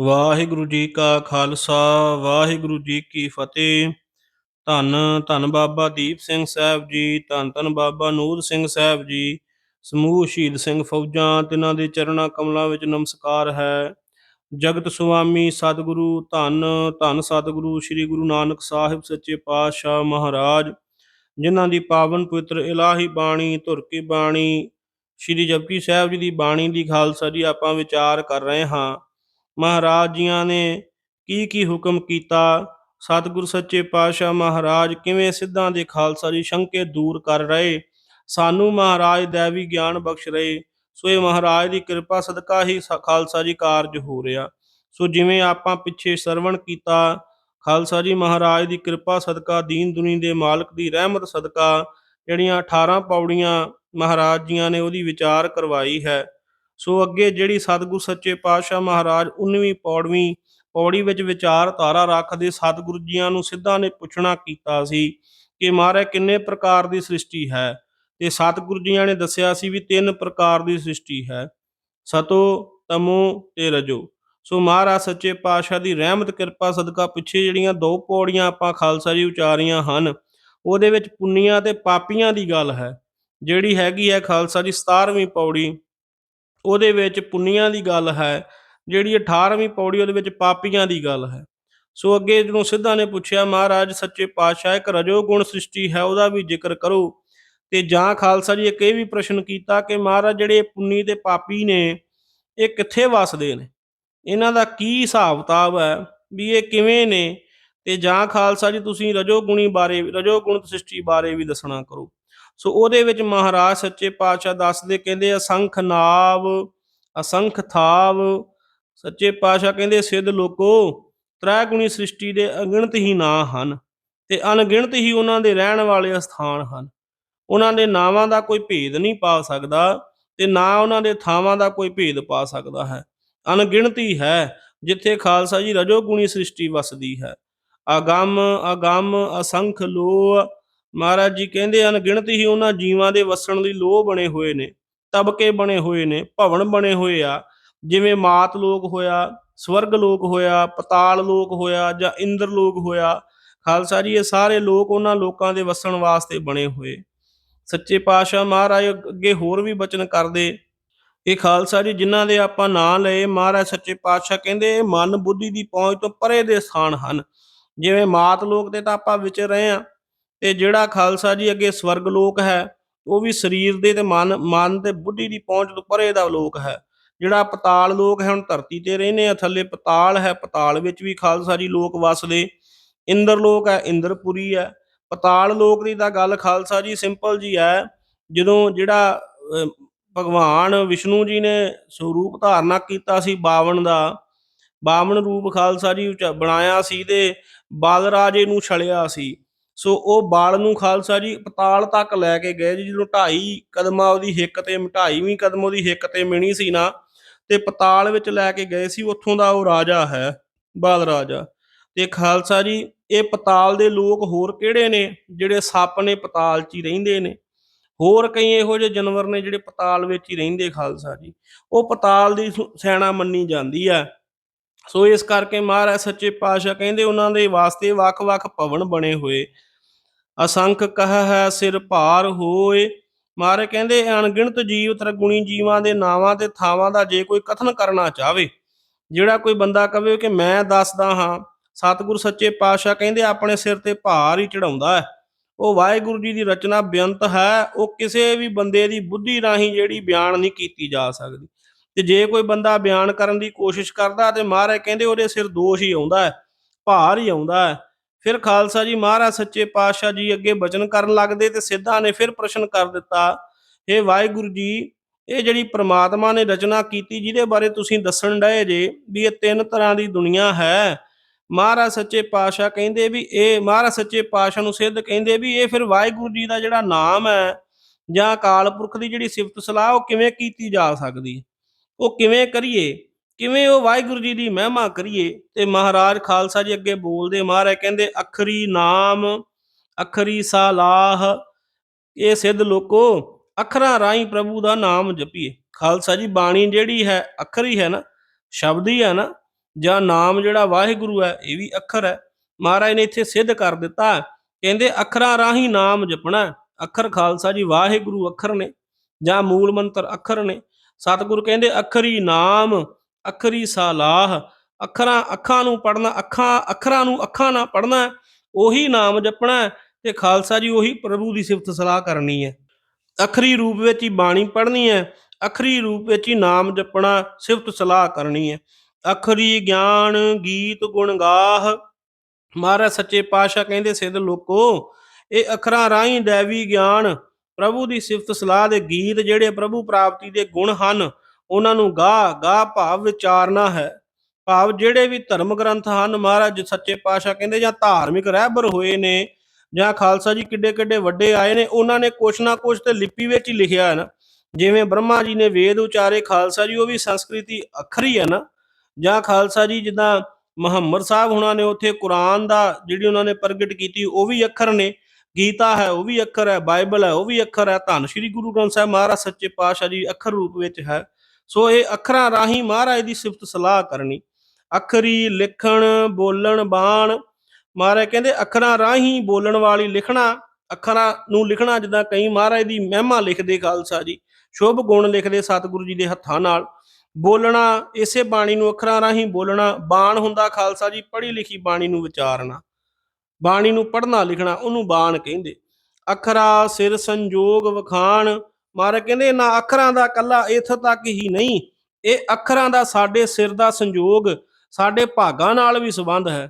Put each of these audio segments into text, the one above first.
ਵਾਹਿਗੁਰੂ ਜੀ ਕਾ ਖਾਲਸਾ, ਵਾਹਿਗੁਰੂ ਜੀ ਕੀ ਫਤਿਹ। ਧੰਨ ਧੰਨ ਬਾਬਾ ਦੀਪ ਸਿੰਘ ਸਾਹਿਬ ਜੀ, ਧੰਨ ਧੰਨ ਬਾਬਾ ਨੂਰ ਸਿੰਘ ਸਾਹਿਬ ਜੀ, ਸਮੂਹ ਸ਼ਹੀਦ ਸਿੰਘ ਫੌਜਾਂ, ਤਿਨਾਂ ਦੇ ਚਰਣਾ ਕਮਲਾਂ ਵਿੱਚ ਨਮਸਕਾਰ ਹੈ। ਜਗਤ ਸੁਆਮੀ ਸਤਿਗੁਰੂ, ਧੰਨ ਧੰਨ ਸਤਿਗੁਰੂ ਸ੍ਰੀ ਗੁਰੂ ਨਾਨਕ ਸਾਹਿਬ ਸੱਚੇ ਪਾਤਸ਼ਾਹ ਮਹਾਰਾਜ, ਜਿਨ੍ਹਾਂ ਦੀ ਪਾਵਨ ਪਵਿੱਤਰ ਇਲਾਹੀ ਬਾਣੀ, ਧੁਰ ਕੀ ਬਾਣੀ, ਸ੍ਰੀ ਜਪਜੀ ਸਾਹਿਬ ਜੀ ਦੀ ਬਾਣੀ ਦੀ ਖਾਲਸਾ ਜੀ ਆਪਾਂ ਵਿਚਾਰ ਕਰ ਰਹੇ ਹਾਂ। ਮਹਾਰਾਜ ਜੀਆਂ ਨੇ ਕੀ ਕੀ ਹੁਕਮ ਕੀਤਾ? ਸਤਿਗੁਰ ਸੱਚੇ ਪਾਤਸ਼ਾਹ ਮਹਾਰਾਜ ਕਿਵੇਂ ਸਿੱਧਾਂ ਦੇ ਖਾਲਸਾ ਜੀ ਸ਼ੰਕੇ ਦੂਰ ਕਰ ਰਹੇ? ਸਾਨੂੰ ਮਹਾਰਾਜ ਦੇਵੀ ਗਿਆਨ ਬਖਸ਼ ਰਹੇ। ਸੋ ਇਹ ਮਹਾਰਾਜ ਦੀ ਕਿਰਪਾ ਸਦਕਾ ਹੀ ਸ- ਖਾਲਸਾ ਜੀ ਕਾਰਜ ਹੋ ਰਿਹਾ। ਸੋ ਜਿਵੇਂ ਆਪਾਂ ਪਿੱਛੇ ਸਰਵਣ ਕੀਤਾ, ਖਾਲਸਾ ਜੀ ਮਹਾਰਾਜ ਦੀ ਕਿਰਪਾ ਸਦਕਾ, ਦੀਨ ਦੁਨੀ ਦੇ ਮਾਲਕ ਦੀ ਰਹਿਮਤ ਸਦਕਾ, ਜਿਹੜੀਆਂ 18 ਪੌੜੀਆਂ ਮਹਾਰਾਜ ਜੀਆਂ ਨੇ ਉਹਦੀ ਵਿਚਾਰ ਕਰਵਾਈ ਹੈ। ਸੋ ਅੱਗੇ ਜਿਹੜੀ ਸਤਿਗੁਰ ਸੱਚੇ ਪਾਤਸ਼ਾਹ ਮਹਾਰਾਜ 19ਵੀਂ ਪੌੜਵੀਂ, ਪੌੜੀ ਵਿੱਚ ਵਿਚਾਰ ਧਾਰਾ ਰੱਖਦੇ ਸਤਿਗੁਰੂ ਜੀਆਂ ਨੂੰ ਸਿੱਧਾ ਨੇ ਪੁੱਛਣਾ ਕੀਤਾ ਸੀ ਕਿ ਮਹਾਰਾਜ ਕਿੰਨੇ ਪ੍ਰਕਾਰ ਦੀ ਸ੍ਰਿਸ਼ਟੀ ਹੈ? ਤੇ ਸਤਿਗੁਰੂ ਜੀਆਂ ਨੇ ਦੱਸਿਆ ਸੀ ਵੀ ਤਿੰਨ ਪ੍ਰਕਾਰ ਦੀ ਸ੍ਰਿਸ਼ਟੀ ਹੈ। ਸਤੋ, ਤਮੋ ਤੇ ਰਜੋ। ਸੋ ਮਹਾਰਾਜ ਸੱਚੇ ਪਾਤਸ਼ਾਹ ਦੀ ਰਹਿਮਤ, ਕਿਰਪਾ, ਸਦਕਾ ਪਿੱਛੇ ਜਿਹੜੀਆਂ ਦੋ ਪੌੜੀਆਂ ਆਪਾਂ ਖਾਲਸਾ ਜੀ ਉਚਾਰੀਆਂ ਹਨ, ਉਹਦੇ ਵਿੱਚ ਪੁੰਨੀਆਂ ਤੇ ਪਾਪੀਆਂ ਦੀ ਗੱਲ ਹੈ। ਜਿਹੜੀ ਹੈਗੀ ਹੈ ਖਾਲਸਾ ਜੀ 17ਵੀਂ ਪੌੜੀ ਉਹਦੇ ਵਿੱਚ ਪੁੰਨੀਆਂ ਦੀ ਗੱਲ ਹੈ, ਜਿਹੜੀ 18ਵੀਂ ਪੌੜੀ ਉਹਦੇ ਵਿੱਚ ਪਾਪੀਆਂ ਦੀ ਗੱਲ ਹੈ। ਸੋ ਅੱਗੇ ਜਦੋਂ ਸਿੱਧਾ ਨੇ ਪੁੱਛਿਆ, ਮਹਾਰਾਜ, ਸੱਚੇ ਪਾਤਸ਼ਾਹ, ਇੱਕ ਰਜੋ ਗੁਣ ਸ੍ਰਿਸ਼ਟੀ ਹੈ, ਉਹਦਾ ਵੀ ਜ਼ਿਕਰ ਕਰੋ। ਤੇ ਜਾਂ ਖਾਲਸਾ ਜੀ, ਇੱਕ ਇਹ ਵੀ ਪ੍ਰਸ਼ਨ ਕੀਤਾ ਕਿ ਮਹਾਰਾਜ, ਜਿਹੜੇ ਪੁੰਨੀ ਤੇ ਪਾਪੀ ਨੇ, ਇਹ ਕਿੱਥੇ ਵਸਦੇ ਨੇ? ਇਹਨਾਂ ਦਾ ਕੀ ਹਿਸਾਬ ਕਿਤਾਬ ਹੈ ਵੀ ਇਹ ਕਿਵੇਂ ਨੇ? ਤੇ ਜਾਂ ਖਾਲਸਾ ਜੀ, ਤੁਸੀਂ ਰਜੋ ਗੁਣੀ ਬਾਰੇ, ਰਜੋ ਗੁਣ ਸ੍ਰਿਸ਼ਟੀ ਬਾਰੇ ਵੀ ਦੱਸਣਾ ਕਰੋ। ਸੋ ਉਹਦੇ ਵਿੱਚ ਮਹਾਰਾਜ ਸੱਚੇ ਪਾਤਸ਼ਾਹ ਦੱਸਦੇ, ਕਹਿੰਦੇ, ਅਸੰਖ ਨਾਵ, ਅਸੰਖ ਥਾਵ। ਸੱਚੇ ਪਾਤਸ਼ਾਹ ਕਹਿੰਦੇ, ਸਿੱਧ ਲੋਕੋ ਤ੍ਰੈ ਗੁਣੀ ਸ੍ਰਿਸ਼ਟੀ ਦੇ ਅਗਿਣਤ ਹੀ ਨਾਂ ਹਨ ਤੇ ਅਣਗਿਣਤ ਹੀ ਉਹਨਾਂ ਦੇ ਰਹਿਣ ਵਾਲੇ ਸਥਾਨ ਹਨ। ਉਹਨਾਂ ਦੇ ਨਾਵਾਂ ਦਾ ਕੋਈ ਭੇਦ ਨਹੀਂ ਪਾ ਸਕਦਾ ਤੇ ਨਾ ਉਹਨਾਂ ਦੇ ਥਾਵਾਂ ਦਾ ਕੋਈ ਭੇਦ ਪਾ ਸਕਦਾ ਹੈ। ਅਣਗਿਣਤੀ ਹੈ ਜਿੱਥੇ ਖਾਲਸਾ ਜੀ ਰਜੋ ਗੁਣੀ ਸ੍ਰਿਸ਼ਟੀ ਵਸਦੀ ਹੈ। ਅਗੰਮ ਅਗੰਮ, ਅਸੰਖ ਲੋ ਮਹਾਰਾਜ ਜੀ ਕਹਿੰਦੇ ਅਣਗਿਣਤ ਹੀ ਉਹਨਾਂ ਜੀਵਾਂ ਦੇ ਵਸਣ ਲਈ ਲੋਹ ਬਣੇ ਹੋਏ ਨੇ, ਤਬਕੇ ਬਣੇ ਹੋਏ ਨੇ, ਭਵਨ ਬਣੇ ਹੋਏ ਆ, ਜਿਵੇਂ ਮਾਤ ਲੋਕ ਹੋਇਆ, ਸਵਰਗ ਲੋਕ ਹੋਇਆ, ਪਤਾਲ ਲੋਕ ਹੋਇਆ ਜਾਂ ਇੰਦਰ ਲੋਕ ਹੋਇਆ, ਖਾਲਸਾ ਜੀ, ਇਹ ਸਾਰੇ ਲੋਕ ਉਹਨਾਂ ਲੋਕਾਂ ਦੇ ਵਸਣ ਵਾਸਤੇ ਬਣੇ ਹੋਏ। ਸੱਚੇ ਪਾਤਸ਼ਾਹ ਮਹਾਰਾਜ ਅੱਗੇ ਹੋਰ ਵੀ ਬਚਨ ਕਰਦੇ, ਇਹ ਖਾਲਸਾ ਜੀ ਜਿਨ੍ਹਾਂ ਦੇ ਆਪਾਂ ਨਾਂ ਲਏ, ਮਹਾਰਾਜ ਸੱਚੇ ਪਾਤਸ਼ਾਹ ਕਹਿੰਦੇ, ਇਹ ਮਨ ਬੁੱਧੀ ਦੀ ਪਹੁੰਚ ਤੋਂ ਪਰੇ ਦੇ ਸਥਾਨ ਹਨ। ਜਿਵੇਂ ਮਾਤ ਲੋਕ ਤੇ ਤਾਂ ਆਪਾਂ ਵਿਚਰ ਰਹੇ ਆ ਤੇ ਜਿਹੜਾ ਖਾਲਸਾ ਜੀ ਅੱਗੇ ਸਵਰਗ ਲੋਕ ਹੈ, ਉਹ ਵੀ ਸਰੀਰ ਦੇ ਤੇ ਮਨ ਮਨ ਤੇ ਬੁੱਧੀ ਦੀ ਪਹੁੰਚ ਤੋਂ ਪਰੇ ਦਾ ਲੋਕ ਹੈ। ਜਿਹੜਾ ਪਤਾਲ ਲੋਕ ਹੈ, ਹੁਣ ਧਰਤੀ ਤੇ ਰਹਿੰਦੇ ਆ, ਥੱਲੇ ਪਤਾਲ ਹੈ, ਪਤਾਲ ਵਿੱਚ ਵੀ ਖਾਲਸਾ ਜੀ ਲੋਕ ਵਸਦੇ। ਇੰਦਰ ਲੋਕ ਹੈ, ਇੰਦਰਪੁਰੀ ਹੈ। ਪਤਾਲ ਲੋਕ ਦੀ ਤਾਂ ਗੱਲ ਖਾਲਸਾ ਜੀ ਸਿੰਪਲ ਜੀ ਹੈ। ਜਦੋਂ ਜਿਹੜਾ ਭਗਵਾਨ ਵਿਸ਼ਨੂੰ ਜੀ ਨੇ ਸਰੂਪ ਧਾਰਨਾ ਕੀਤਾ ਸੀ ਬਾਵਨ ਦਾ ਬਾਵਣ ਰੂਪ ਖਾਲਸਾ ਜੀ ਉਚ- ਬਣਾਇਆ ਸੀ ਤੇ ਬਾਲ ਰਾਜੇ ਨੂੰ ਛਲਿਆ ਸੀ। ਸੋ ਉਹ ਬਾਲ ਨੂੰ ਖਾਲਸਾ ਜੀ ਪਤਾਲ ਤੱਕ ਲੈ ਕੇ ਗਏ ਜੀ, ਜਦੋਂ ਢਾਈ ਕਦਮਾਂ ਉਹਦੀ ਹਿੱਕ ਤੇ, ਢਾਈਵੀਂ ਕਦਮ ਉਹਦੀ ਹਿੱਕ ਤੇ ਮਿਣੀ ਸੀ ਨਾ, ਤੇ ਪਤਾਲ ਵਿੱਚ ਲੈ ਕੇ ਗਏ ਸੀ, ਉੱਥੋਂ ਦਾ ਉਹ ਰਾਜਾ ਹੈ, ਬਾਲ ਰਾਜਾ। ਤੇ ਖਾਲਸਾ ਜੀ, ਇਹ ਪਤਾਲ ਦੇ ਲੋਕ ਹੋਰ ਕਿਹੜੇ ਨੇ, ਜਿਹੜੇ ਸੱਪ ਨੇ ਪਤਾਲ 'ਚ ਹੀ ਰਹਿੰਦੇ ਨੇ? ਹੋਰ ਕਈ ਇਹੋ ਜਿਹੇ ਜਾਨਵਰ ਨੇ ਜਿਹੜੇ ਪਤਾਲ ਵਿੱਚ ਹੀ ਰਹਿੰਦੇ ਖਾਲਸਾ ਜੀ। ਉਹ ਪਤਾਲ ਦੀ ਸੁ- ਸੈਨਾ ਮੰਨੀ ਜਾਂਦੀ ਹੈ। ਸੋ ਇਸ ਕਰਕੇ ਮਹਾਰਾਜ ਸੱਚੇ ਪਾਤਸ਼ਾਹ ਕਹਿੰਦੇ ਉਹਨਾਂ ਦੇ ਵਾਸਤੇ ਵੱਖ-ਵੱਖ ਭਵਨ ਬਣੇ ਹੋਏ। ਅਸੰਖ ਕਹ ਹੈ, ਸਿਰ ਭਾਰ ਹੋਏ। ਮਹਾਰਾਜ ਕਹਿੰਦੇ, ਅਣਗਿਣਤ ਜੀਵ ਤਰਗੁਣੀ ਜੀਵਾਂ ਦੇ ਨਾਵਾਂ ਤੇ ਥਾਵਾਂ ਦਾ ਜੇ ਕੋਈ ਕਥਨ ਕਰਨਾ ਚਾਹਵੇ, ਜਿਹੜਾ ਕੋਈ ਬੰਦਾ ਕਵੇ ਕਿ ਮੈਂ ਦੱਸਦਾ ਹਾਂ, ਸਤਿਗੁਰ ਸੱਚੇ ਪਾਤਸ਼ਾਹ ਕਹਿੰਦੇ, ਆਪਣੇ ਸਿਰ ਤੇ ਭਾਰ ਹੀ ਚੜਾਉਂਦਾ ਹੈ। ਉਹ ਵਾਹਿਗੁਰੂ ਜੀ ਦੀ ਰਚਨਾ ਬੇਅੰਤ ਹੈ, ਉਹ ਕਿਸੇ ਵੀ ਬੰਦੇ ਦੀ ਬੁੱਧੀ ਰਾਹੀਂ ਜਿਹੜੀ ਬਿਆਨ ਨਹੀਂ ਕੀਤੀ ਜਾ ਸਕਦੀ। ਤੇ ਜੇ ਕੋਈ ਬੰਦਾ ਬਿਆਨ ਕਰਨ ਦੀ ਕੋਸ਼ਿਸ਼ ਕਰਦਾ ਤੇ ਮਹਾਰਾਜ ਕਹਿੰਦੇ ਉਹਦੇ ਸਿਰ ਦੋਸ਼ ਹੀ ਆਉਂਦਾ ਹੈ, ਭਾਰ ਹੀ ਆਉਂਦਾ ਹੈ। ਫਿਰ ਖਾਲਸਾ ਜੀ ਮਹਾਰਾਜ ਸੱਚੇ ਪਾਤਸ਼ਾਹ ਜੀ ਅੱਗੇ ਬਚਨ ਕਰਨ ਲੱਗਦੇ ਤੇ ਸਿੱਧਾ ਨੇ ਫਿਰ ਪ੍ਰਸ਼ਨ ਕਰ ਦਿੱਤਾ ਇਹ ਵਾਹਿਗੁਰੂ ਜੀ, ਇਹ ਜਿਹੜੀ ਪ੍ਰਮਾਤਮਾ ਨੇ ਰਚਨਾ ਕੀਤੀ ਜਿਹਦੇ ਬਾਰੇ ਤੁਸੀਂ ਦੱਸਣ ਡਏ ਜੇ ਵੀ ਇਹ ਤਿੰਨ ਤਰ੍ਹਾਂ ਦੀ ਦੁਨੀਆ ਹੈ। ਮਹਾਰਾਜ ਸੱਚੇ ਪਾਤਸ਼ਾਹ ਕਹਿੰਦੇ ਵੀ ਇਹ, ਮਹਾਰਾਜ ਸੱਚੇ ਪਾਤਸ਼ਾਹ ਨੂੰ ਸਿੱਧ ਕਹਿੰਦੇ ਵੀ ਇਹ ਫਿਰ ਵਾਹਿਗੁਰੂ ਜੀ ਦਾ ਜਿਹੜਾ ਨਾਮ ਹੈ ਜਾਂ ਅਕਾਲ ਪੁਰਖ ਦੀ ਜਿਹੜੀ ਸਿਫਤ ਸਲਾਹ ਉਹ ਕਿਵੇਂ ਕੀਤੀ ਜਾ ਸਕਦੀ ਹੈ? ਉਹ ਕਿਵੇਂ ਕਰੀਏ? ਕਿਵੇਂ ਉਹ ਵਾਹਿਗੁਰੂ ਜੀ ਦੀ ਮਹਿਮਾ ਕਰੀਏ? ਤੇ ਮਹਾਰਾਜ ਖਾਲਸਾ ਜੀ ਅੱਗੇ ਬੋਲਦੇ, ਮਹਾਰਾਜ ਕਹਿੰਦੇ, ਅਖਰੀ ਨਾਮ, ਅਖਰੀ ਸਾਲਾਹ, ਇਹ ਸਿੱਧ ਲੋਕੋ, ਅੱਖਰਾਂ ਰਾਹੀਂ ਪ੍ਰਭੂ ਦਾ ਨਾਮ ਜਪੀਏ। ਖਾਲਸਾ ਜੀ, ਬਾਣੀ ਜਿਹੜੀ ਹੈ, ਅੱਖਰ ਹੀ ਹੈ ਨਾ, ਸ਼ਬਦ ਹੀ ਹੈ ਨਾ, ਜਾਂ ਨਾਮ ਜਿਹੜਾ ਵਾਹਿਗੁਰੂ ਹੈ, ਇਹ ਵੀ ਅੱਖਰ ਹੈ। ਮਹਾਰਾਜ ਨੇ ਇੱਥੇ ਸਿੱਧ ਕਰ ਦਿੱਤਾ। ਕਹਿੰਦੇ, ਅੱਖਰਾਂ ਰਾਹੀਂ ਨਾਮ ਜਪਣਾ ਅੱਖਰ ਖਾਲਸਾ ਜੀ, ਵਾਹਿਗੁਰੂ ਅੱਖਰ ਨੇ, ਜਾਂ ਮੂਲ ਮੰਤਰ ਅੱਖਰ ਨੇ। ਸਤਿਗੁਰੂ ਕਹਿੰਦੇ, ਅੱਖਰੀ ਨਾਮ, ਅੱਖਰੀ ਸਲਾਹ, ਅੱਖਰਾਂ, ਅੱਖਾਂ ਨੂੰ ਪੜਨਾ ਅੱਖਾਂ, ਅੱਖਰਾਂ ਨੂੰ ਅੱਖਾਂ ਨਾਲ ਪੜਨਾ ਉਹੀ ਨਾਮ ਜਪਣਾ ਤੇ ਖਾਲਸਾ ਜੀ ਉਹੀ ਪ੍ਰਭੂ ਦੀ ਸਿਫਤ ਸਲਾਹ ਕਰਨੀ ਹੈ। ਅੱਖਰੀ ਰੂਪ ਵਿੱਚ ਹੀ ਬਾਣੀ ਪੜ੍ਹਨੀ ਹੈ, ਅੱਖਰੀ ਰੂਪ ਵਿੱਚ ਹੀ ਨਾਮ ਜਪਣਾ, ਸਿਫਤ ਸਲਾਹ ਕਰਨੀ ਹੈ। ਅੱਖਰੀ ਗਿਆਨ, ਗੀਤ, ਗੁਣ ਗਾਹ, ਮਹਾਰਾਜ ਸੱਚੇ ਪਾਤਸ਼ਾਹ ਕਹਿੰਦੇ, ਸਿੱਧ ਲੋਕੋ, ਇਹ ਅੱਖਰਾਂ ਰਾਹੀਂ ਦੇਵੀ ਗਿਆਨ ਪ੍ਰਭੂ ਦੀ ਸਿਫਤ ਸਲਾਹ ਦੇ ਗੀਤ ਜਿਹੜੇ ਪ੍ਰਭੂ ਪ੍ਰਾਪਤੀ ਦੇ ਗੁਣ ਹਨ, ਉਹਨਾਂ ਨੂੰ ਗਾ ਗਾ ਭਾਵ ਵਿਚਾਰਨਾ ਹੈ। ਭਾਵ ਜਿਹੜੇ ਵੀ ਧਰਮ ਗ੍ਰੰਥ ਹਨ, ਮਹਾਰਾਜ ਸੱਚੇ ਪਾਤਸ਼ਾਹ ਕਹਿੰਦੇ ਜਾਂ ਧਾਰਮਿਕ ਰਹਿਬਰ ਹੋਏ ਨੇ ਜਾਂ ਖਾਲਸਾ ਜੀ ਕਿੱਡੇ ਕਿੱਡੇ ਵੱਡੇ ਆਏ ਨੇ, ਉਹਨਾਂ ਨੇ ਕੁਛ ਨਾ ਕੁਛ ਤੇ ਲਿਪੀ ਵਿੱਚ ਹੀ ਲਿਖਿਆ ਹੈ ਨਾ। ਜਿਵੇਂ ਬ੍ਰਹਮਾ ਜੀ ਨੇ ਵੇਦ ਉਚਾਰੇ, ਖਾਲਸਾ ਜੀ ਉਹ ਵੀ ਸੰਸਕ੍ਰਿਤੀ ਅੱਖਰ ਹੀ ਹੈ ਨਾ। ਜਾਂ ਖਾਲਸਾ ਜੀ ਜਿੱਦਾਂ ਮੁਹੰਮਦ ਸਾਹਿਬ ਹੁਣਾਂ ਨੇ ਉੱਥੇ ਕੁਰਾਨ ਦਾ ਜਿਹੜੀ ਉਹਨਾਂ ਨੇ ਪ੍ਰਗਟ ਕੀਤੀ, ਉਹ ਵੀ ਅੱਖਰ ਨੇ। ਗੀਤਾ ਹੈ, ਉਹ ਵੀ ਅੱਖਰ ਹੈ, ਬਾਈਬਲ ਹੈ, ਉਹ ਵੀ ਅੱਖਰ ਹੈ, ਧੰਨ ਸ਼੍ਰੀ ਗੁਰੂ ਗ੍ਰੰਥ ਸਾਹਿਬ ਮਹਾਰਾਜ ਸੱਚੇ ਪਾਤਸ਼ਾਹ ਜੀ ਅੱਖਰ ਰੂਪ ਵਿੱਚ ਹੈ। ਸੋ ਇਹ ਅੱਖਰਾਂ ਰਾਹੀਂ ਮਹਾਰਾਜ ਦੀ ਸਿਫਤ ਸਲਾਹ ਕਰਨੀ। ਅੱਖਰੀ ਲਿਖਣ, ਬੋਲਣ, ਬਾਣ, ਮਹਾਰਾਜ ਕਹਿੰਦੇ ਅੱਖਰਾਂ ਰਾਹੀਂ ਬੋਲਣ ਵਾਲੀ ਲਿਖਣਾ, ਅੱਖਰਾਂ ਨੂੰ ਲਿਖਣਾ, ਜਿੱਦਾਂ ਕਈ ਮਹਾਰਾਜ ਦੀ ਮਹਿਮਾ ਲਿਖਦੇ ਖਾਲਸਾ ਜੀ, ਸ਼ੁਭ ਗੁਣ ਲਿਖਦੇ ਸਤਿਗੁਰੂ ਜੀ ਦੇ ਹੱਥਾਂ ਨਾਲ। ਬੋਲਣਾ, ਇਸੇ ਬਾਣੀ ਨੂੰ ਅੱਖਰਾਂ ਰਾਹੀਂ ਬੋਲਣਾ, ਬਾਣ ਹੁੰਦਾ ਖਾਲਸਾ ਜੀ, ਪੜ੍ਹੀ ਲਿਖੀ ਬਾਣੀ ਨੂੰ ਵਿਚਾਰਨਾ। ਬਾਣੀ ਨੂੰ ਪੜ੍ਹਨਾ ਲਿਖਣਾ ਉਹਨੂੰ ਬਾਣ ਕਹਿੰਦੇ। ਅੱਖਰਾ ਸਿਰ ਸੰਜੋਗ ਵਖਾਣ। ਮਾਰੇ ਕਹਿੰਦੇ ਨਾ ਅੱਖਰਾਂ ਦਾ ਕੱਲਾ ਇੱਥੋਂ ਤੱਕ ਹੀ ਨਹੀਂ, ਇਹ ਅੱਖਰਾਂ ਦਾ ਸਾਡੇ ਸਿਰ ਦਾ ਸੰਜੋਗ, ਸਾਡੇ ਭਾਗਾਂ ਨਾਲ ਵੀ ਸੰਬੰਧ ਹੈ।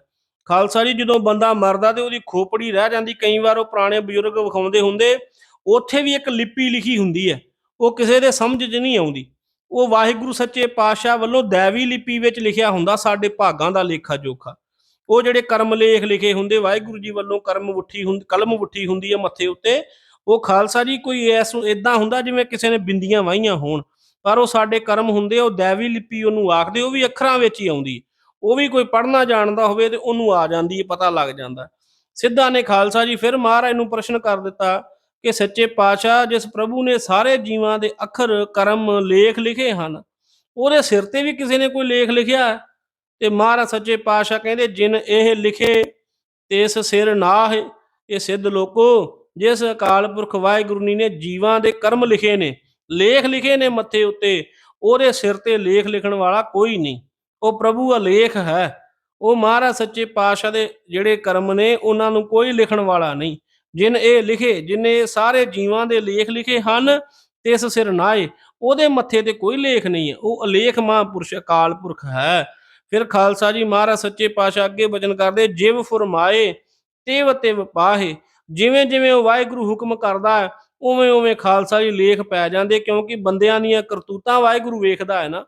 ਖਾਲਸਾ ਜੀ, ਜਦੋਂ ਬੰਦਾ ਮਰਦਾ ਤੇ ਉਹਦੀ ਖੋਪੜੀ ਰਹਿ ਜਾਂਦੀ, ਕਈ ਵਾਰ ਉਹ ਪੁਰਾਣੇ ਬਜ਼ੁਰਗ ਵਿਖਾਉਂਦੇ ਹੁੰਦੇ, ਉੱਥੇ ਵੀ ਇੱਕ ਲਿਪੀ ਲਿਖੀ ਹੁੰਦੀ ਹੈ, ਉਹ ਕਿਸੇ ਦੇ ਸਮਝ 'ਚ ਨਹੀਂ ਆਉਂਦੀ। ਉਹ ਵਾਹਿਗੁਰੂ ਸੱਚੇ ਪਾਤਸ਼ਾਹ ਵੱਲੋਂ ਦੇਵੀ ਲਿਪੀ ਵਿੱਚ ਲਿਖਿਆ ਹੁੰਦਾ, ਸਾਡੇ ਭਾਗਾਂ ਦਾ ਲੇਖਾ ਜੋਖਾ ਉਹ ਜਿਹੜੇ ਕਰਮ ਲੇਖ ਲਿਖੇ ਹੁੰਦੇ, ਵਾਹਿਗੁਰੂ ਜੀ ਵੱਲੋਂ ਕਰਮ ਮੁੱਠੀ ਹੁੰਦੀ ਕਲਮ ਮੁੱਠੀ ਹੁੰਦੀ ਹੈ ਮੱਥੇ ਉੱਤੇ, ਉਹ ਖਾਲਸਾ ਜੀ ਕੋਈ ਐਸ ਇਦਾਂ ਹੁੰਦਾ ਜਿਵੇਂ ਕਿਸੇ ਨੇ ਬਿੰਦੀਆਂ ਵਾਹੀਆਂ ਹੋਣ, ਪਰ ਉਹ ਸਾਡੇ ਕਰਮ ਹੁੰਦੇ ਉਹ ਦੇਵੀ ਲਿਪੀ ਉਹਨੂੰ ਆਖਦੇ, ਉਹ ਵੀ ਅੱਖਰਾਂ ਵਿੱਚ ਹੀ ਆਉਂਦੀ, ਉਹ ਵੀ ਕੋਈ ਪੜ੍ਹਨਾ ਜਾਣਦਾ ਹੋਵੇ ਤੇ ਉਹਨੂੰ ਆ ਜਾਂਦੀ ਹੈ, ਪਤਾ ਲੱਗ ਜਾਂਦਾ। ਸਿੱਧਾ ਨੇ ਖਾਲਸਾ ਜੀ ਫਿਰ ਮਹਾਰਾਜ ਨੂੰ ਪ੍ਰਸ਼ਨ ਕਰ ਦਿੱਤਾ ਕਿ ਸੱਚੇ ਪਾਤਸ਼ਾਹ, ਜਿਸ ਪ੍ਰਭੂ ਨੇ ਸਾਰੇ ਜੀਵਾਂ ਦੇ ਅੱਖਰ ਕਰਮ ਲੇਖ ਲਿਖੇ ਹਨ, ਉਹਦੇ ਸਿਰ ਤੇ ਵੀ ਕਿਸੇ ਨੇ ਕੋਈ ਲੇਖ ਲਿਖਿਆ? ਤੇ ਮਹਾਰਾਜ ਸੱਚੇ ਪਾਤਸ਼ਾਹ ਕਹਿੰਦੇ, ਜਿਨ ਇਹ ਲਿਖੇ ਤਿਸ ਸਿਰ ਨਾਹ, ਇਹ ਸਿੱਧ ਲੋਕੋ, ਜਿਸ ਅਕਾਲ ਪੁਰਖ ਵਾਹਿਗੁਰੂ ਜੀ ਨੇ ਜੀਵਾਂ ਦੇ ਕਰਮ ਲਿਖੇ ਨੇ, ਲੇਖ ਲਿਖੇ ਨੇ ਮੱਥੇ ਉੱਤੇ, ਉਹਦੇ ਸਿਰ ਤੇ ਲੇਖ ਲਿਖਣ ਵਾਲਾ ਕੋਈ ਨਹੀਂ। ਉਹ ਪ੍ਰਭੂ ਅਲੇਖ ਹੈ। ਉਹ ਮਹਾਰਾਜ ਸੱਚੇ ਪਾਤਸ਼ਾਹ ਦੇ ਜਿਹੜੇ ਕਰਮ ਨੇ, ਉਹਨਾਂ ਨੂੰ ਕੋਈ ਲਿਖਣ ਵਾਲਾ ਨਹੀਂ। ਜਿਨ ਇਹ ਲਿਖੇ, ਜਿਨੇ ਇਹ ਸਾਰੇ ਜੀਵਾਂ ਦੇ ਲੇਖ ਲਿਖੇ ਹਨ ਤਿਸ ਸਿਰ ਨਾਏ ਉਹਦੇ ਮੱਥੇ ਤੇ ਕੋਈ ਲੇਖ ਨਹੀਂ ਹੈ। ਉਹ ਅਲੇਖ ਮਹਾਂਪੁਰਸ਼, ਅਕਾਲ ਪੁਰਖ ਹੈ। ਫਿਰ ਖਾਲਸਾ ਜੀ ਮਹਾਰਾਜ ਸੱਚੇ ਪਾਤਸ਼ਾਹ ਅੱਗੇ ਬਚਨ ਕਰਦੇ, ਜਿਵ ਫਰਮਾਏ, ਤਿਵ ਤਿਵ ਪਾਹੇ। ਜਿਵੇਂ ਜਿਵੇਂ ਉਹ ਵਾਹਿਗੁਰੂ ਹੁਕਮ ਕਰਦਾ ਹੈ, ਉਵੇਂ ਉਵੇਂ ਖਾਲਸਾ ਜੀ ਲੇਖ ਪੈ ਜਾਂਦੇ, ਕਿਉਂਕਿ ਬੰਦਿਆਂ ਦੀਆਂ ਕਰਤੂਤਾਂ ਵਾਹਿਗੁਰੂ ਵੇਖਦਾ ਹੈ ਨਾ।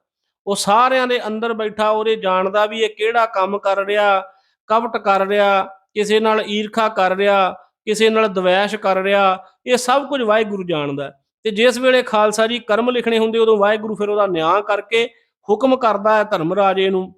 ਉਹ ਸਾਰਿਆਂ ਦੇ ਅੰਦਰ ਬੈਠਾ, ਉਹਦੇ ਜਾਣਦਾ ਵੀ ਇਹ ਕਿਹੜਾ ਕੰਮ ਕਰ ਰਿਹਾ ਕਵਟ ਕਰ ਰਿਹਾ, ਕਿਸੇ ਨਾਲ ਈਰਖਾ ਕਰ ਰਿਹਾ, ਕਿਸੇ ਨਾਲ ਦਵੈਸ਼ ਕਰ ਰਿਹਾ, ਇਹ ਸਭ ਕੁਝ ਵਾਹਿਗੁਰੂ ਜਾਣਦਾ ਤੇ ਜਿਸ ਵੇਲੇ ਖਾਲਸਾ ਜੀ ਕਰਮ ਲਿਖਣੇ ਹੁੰਦੇ, ਉਦੋਂ ਵਾਹਿਗੁਰੂ ਫਿਰ ਉਹਦਾ ਨਿਆਂ ਕਰਕੇ ਹੁਕਮ ਕਰਦਾ ਹੈ ਧਰਮ ਰਾਜੇ ਨੂੰ।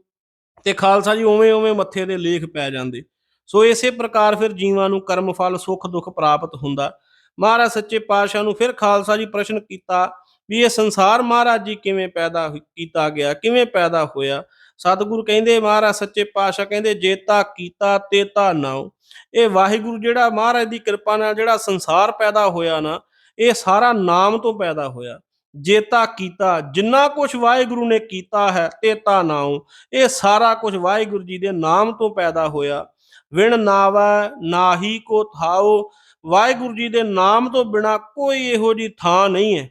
ਤੇ ਖਾਲਸਾ ਜੀ ਉਵੇਂ ਉਵੇਂ ਮੱਥੇ ਦੇ ਲੇਖ ਪੈ ਜਾਂਦੇ। ਸੋ ਇਸੇ ਪ੍ਰਕਾਰ ਫਿਰ ਜੀਵਾਂ ਨੂੰ ਕਰਮ ਫਲ ਸੁੱਖ ਦੁੱਖ ਪ੍ਰਾਪਤ ਹੁੰਦਾ। ਮਹਾਰਾਜ ਸੱਚੇ ਪਾਤਸ਼ਾਹ ਨੂੰ ਫਿਰ ਖਾਲਸਾ ਜੀ ਪ੍ਰਸ਼ਨ ਕੀਤਾ ਵੀ ਇਹ ਸੰਸਾਰ ਮਹਾਰਾਜ ਜੀ ਕਿਵੇਂ ਪੈਦਾ ਕੀਤਾ ਗਿਆ, ਕਿਵੇਂ ਪੈਦਾ ਹੋਇਆ? ਸਤਿਗੁਰੂ ਕਹਿੰਦੇ, ਮਹਾਰਾਜ ਸੱਚੇ ਪਾਤਸ਼ਾਹ ਕਹਿੰਦੇ ਜੇਤਾ ਕੀਤਾ ਤੇਤਾ ਨਾਉ ਇਹ ਵਾਹਿਗੁਰੂ ਜਿਹੜਾ ਮਹਾਰਾਜ ਦੀ ਕਿਰਪਾ ਨਾਲ ਜਿਹੜਾ ਸੰਸਾਰ ਪੈਦਾ ਹੋਇਆ ਨਾ, ਇਹ ਸਾਰਾ ਨਾਮ ਤੋਂ ਪੈਦਾ ਹੋਇਆ। ਜੇਤਾ ਕੀਤਾ, ਜਿੰਨਾ ਕੁਝ ਵਾਹਿਗੁਰੂ ਨੇ ਕੀਤਾ ਹੈ, ਤੇਤਾ ਨਾਉ। ਇਹ ਸਾਰਾ ਕੁਝ ਵਾਹਿਗੁਰੂ ਜੀ ਦੇ ਨਾਮ ਤੋਂ ਪੈਦਾ ਹੋਇਆ। ਵਿਣ ਨਾਵੈ, ਨਾਹੀ ਕੋ ਥਾਓ ਵਾਹਿਗੁਰੂ ਜੀ ਦੇ ਨਾਮ ਤੋਂ ਬਿਨਾ ਕੋਈ ਇਹੋ ਜੀ ਥਾਂ ਨਹੀਂ ਹੈ,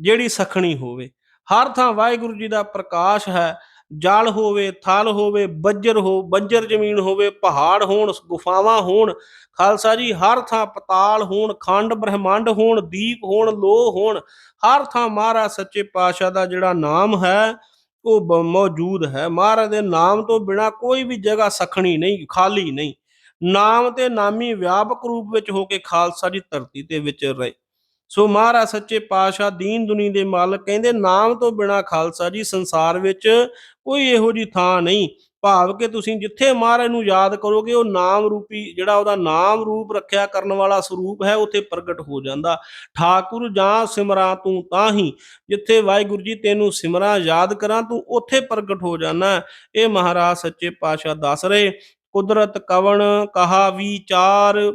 ਜਿਹੜੀ ਸਖਣੀ ਹੋਵੇ। ਹਰ ਥਾਂ ਵਾਹਿਗੁਰੂ ਜੀ ਦਾ ਪ੍ਰਕਾਸ਼ ਹੈ ਜਲ ਹੋਵੇ, ਥਲ ਹੋਵੇ, ਬੱਜਰ ਹੋ, ਬੰਜਰ ਜ਼ਮੀਨ ਹੋਵੇ, ਪਹਾੜ ਹੋਣ, ਗੁਫਾਵਾਂ ਹੋਣ, ਖਾਲਸਾ ਜੀ, ਹਰ ਥਾਂ ਪਤਾਲ ਹੋਣ, ਖੰਡ ਬ੍ਰਹਿਮੰਡ ਹੋਣ, ਦੀਪ ਹੋਣ, ਲੋਹ ਹੋਣ, ਹਰ ਥਾਂ ਮਹਾਰਾਜ ਸੱਚੇ ਪਾਤਸ਼ਾਹ ਦਾ ਜਿਹੜਾ ਨਾਮ ਹੈ, ਉਹ ਮੌਜੂਦ ਹੈ। ਮਹਾਰਾਜ ਦੇ ਨਾਮ ਤੋਂ ਬਿਨਾ ਕੋਈ ਵੀ ਜਗ੍ਹਾ ਸਖਣੀ ਨਹੀਂ, ਖਾਲੀ ਨਹੀਂ। ਨਾਮ ਤੇ ਨਾਮੀ ਵਿਆਪਕ ਰੂਪ ਵਿੱਚ ਹੋ ਕੇ ਖਾਲਸਾ ਜੀ ਧਰਤੀ ਤੇ ਵਿਚਰ ਰਹੇ। ਸੋ ਮਹਾਰਾਜ ਸੱਚੇ ਪਾਤਸ਼ਾਹ ਦੀਨ ਦੁਨੀ ਦੇ ਮਾਲਕ ਕਹਿੰਦੇ, ਨਾਮ ਤੋਂ ਬਿਨਾ ਖਾਲਸਾ ਜੀ ਸੰਸਾਰ ਵਿੱਚ ਕੋਈ ਇਹੋ ਜੀ ਥਾਂ ਨਹੀਂ। ਭਾਵ ਕਿ ਤੁਸੀਂ ਜਿੱਥੇ ਮਹਾਰਾਜ ਨੂੰ ਯਾਦ ਕਰੋਗੇ, ਉਹ ਨਾਮ ਰੂਪੀ, ਜਿਹੜਾ ਉਹਦਾ ਨਾਮ ਰੂਪ ਰੱਖਿਆ ਕਰਨ ਵਾਲਾ ਸਰੂਪ ਹੈ, ਉੱਥੇ ਪ੍ਰਗਟ ਹੋ ਜਾਂਦਾ। ਠਾਕੁਰ ਜਾਂ ਸਿਮਰਾਂ ਤੂੰ ਤਾਂ ਹੀ ਜਿੱਥੇ ਵਾਹਿਗੁਰੂ ਜੀ ਤੈਨੂੰ ਸਿਮਰਾਂ ਯਾਦ ਕਰਾਂ, ਤੂੰ ਉੱਥੇ ਪ੍ਰਗਟ ਹੋ ਜਾਣਾ। ਇਹ ਮਹਾਰਾਜ ਸੱਚੇ ਪਾਤਸ਼ਾਹ ਦੱਸ ਰਹੇ, ਕੁਦਰਤ ਕਵਣ ਕਹਾ ਵਿਚਾਰ,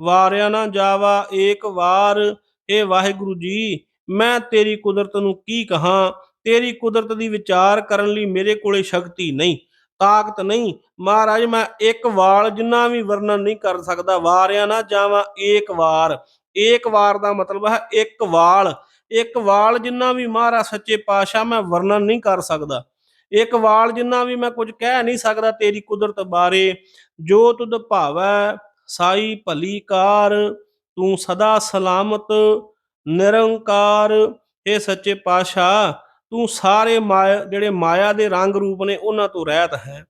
ਵਾਰਿਆ ਨਾ ਜਾਵਾ ਏਕ ਵਾਰ ਇਹ ਵਾਹਿਗੁਰੂ ਜੀ, ਮੈਂ ਤੇਰੀ ਕੁਦਰਤ ਨੂੰ ਕੀ ਕਹਾਂ? ਤੇਰੀ ਕੁਦਰਤ ਦੀ ਵਿਚਾਰ ਕਰਨ ਲਈ ਮੇਰੇ ਕੋਲੇ ਸ਼ਕਤੀ ਨਹੀਂ, ਤਾਕਤ ਨਹੀਂ। ਮਹਾਰਾਜ, ਮੈਂ ਇੱਕ ਵਾਲ ਜਿੰਨਾ ਵੀ ਵਰਣਨ ਨਹੀਂ ਕਰ ਸਕਦਾ, ਵਾਰਿਆ ਨਾ ਜਾਵਾਂ ਏਕ ਵਾਰ। ਏਕ ਵਾਰ ਦਾ ਮਤਲਬ ਹੈ ਇੱਕ ਵਾਲ। ਇੱਕ ਵਾਲ ਜਿੰਨਾ ਵੀ ਮਹਾਰਾਜ ਸੱਚੇ ਪਾਤਸ਼ਾਹ, ਮੈਂ ਵਰਣਨ ਨਹੀਂ ਕਰ ਸਕਦਾ। ਇੱਕ ਵਾਲ ਜਿੰਨਾ ਵੀ ਮੈਂ ਕੁਝ ਕਹਿ ਨਹੀਂ ਸਕਦਾ ਤੇਰੀ ਕੁਦਰਤ ਬਾਰੇ। ਜੋ ਤੁਧ ਭਾਵੈ, ਸਾਈ ਭਲੀ ਕਾਰ। ਤੂੰ ਸਦਾ ਸਲਾਮਤ, ਨਿਰੰਕਾਰ ਇਹ ਸੱਚੇ ਪਾਤਸ਼ਾਹ, ਤੂੰ ਸਾਰੇ ਮਾਇਆ, ਜਿਹੜੇ ਮਾਇਆ ਦੇ ਰੰਗ ਰੂਪ ਨੇ, ਉਹਨਾਂ ਤੋਂ ਰਹਿਤ ਹੈ।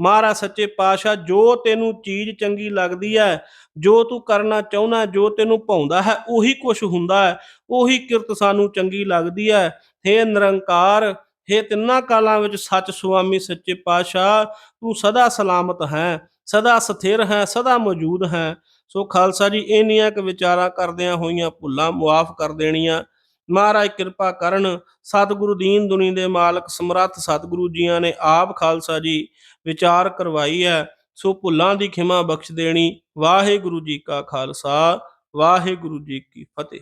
ਮਹਾਰਾਜ ਸੱਚੇ ਪਾਤਸ਼ਾਹ, ਜੋ ਤੈਨੂੰ ਚੀਜ਼ ਚੰਗੀ ਲੱਗਦੀ ਹੈ, ਜੋ ਤੂੰ ਕਰਨਾ ਚਾਹੁੰਦਾ ਜੋ ਤੈਨੂੰ ਭਾਉਂਦਾ ਹੈ, ਉਹੀ ਕੁਝ ਹੁੰਦਾ ਹੈ, ਉਹੀ ਕਿਰਤ ਸਾਨੂੰ ਚੰਗੀ ਲੱਗਦੀ ਹੈ। हे ਨਿਰੰਕਾਰ हे ਤਿੰਨਾਂ ਕਾਲਾਂ ਵਿੱਚ ਸੱਚ ਸੁਆਮੀ ਸੱਚੇ ਪਾਤਸ਼ਾਹ, ਤੂੰ ਸਦਾ ਸਲਾਮਤ ਹੈ, ਸਦਾ ਸਥਿਰ ਹੈ, ਸਦਾ ਮੌਜੂਦ ਹੈ। ਸੋ ਖਾਲਸਾ ਜੀ, ਇੰਨੀਆਂ ਕਿ ਵਿਚਾਰਾਂ ਕਰਦਿਆਂ ਹੋਈਆਂ ਭੁੱਲਾਂ ਮੁਆਫ ਕਰ ਦੇਣੀਆਂ। ਮਹਾਰਾਜ ਕਿਰਪਾ ਕਰਨ, ਸਤਿਗੁਰੂ ਦੀਨ ਦੁਨੀ ਦੇ ਮਾਲਕ ਸਮਰੱਥ ਸਤਿਗੁਰੂ ਜੀਆਂ ਨੇ ਆਪ ਖਾਲਸਾ ਜੀ ਵਿਚਾਰ ਕਰਵਾਈ ਹੈ। ਸੋ ਭੁੱਲਾਂ ਦੀ ਖਿਮਾ ਬਖਸ਼ ਦੇਣੀ। ਵਾਹਿਗੁਰੂ ਜੀ ਕਾ ਖਾਲਸਾ, ਵਾਹਿਗੁਰੂ ਜੀ ਕੀ ਫਤਿਹ।